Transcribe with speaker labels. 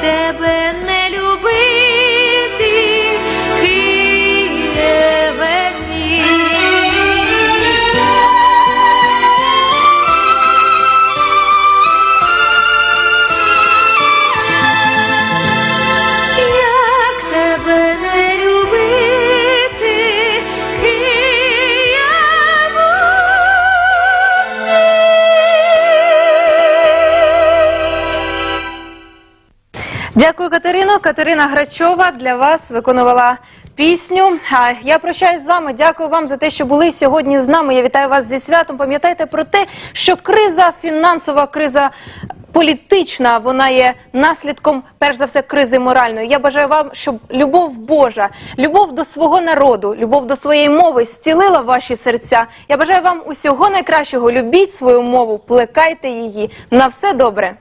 Speaker 1: тебе не любив. Дякую, Катерино. Катерина Грачова для вас виконувала пісню. А я прощаюсь з вами. Дякую вам за те, що були сьогодні з нами. Я вітаю вас зі святом. Пам'ятайте про те, що криза, фінансова криза. Політична вона є наслідком, перш за все, кризи моральної. Я бажаю вам, щоб любов Божа, любов до свого народу, любов до своєї мови зцілила ваші серця. Я бажаю вам усього найкращого. Любіть свою мову, плекайте її. На все добре.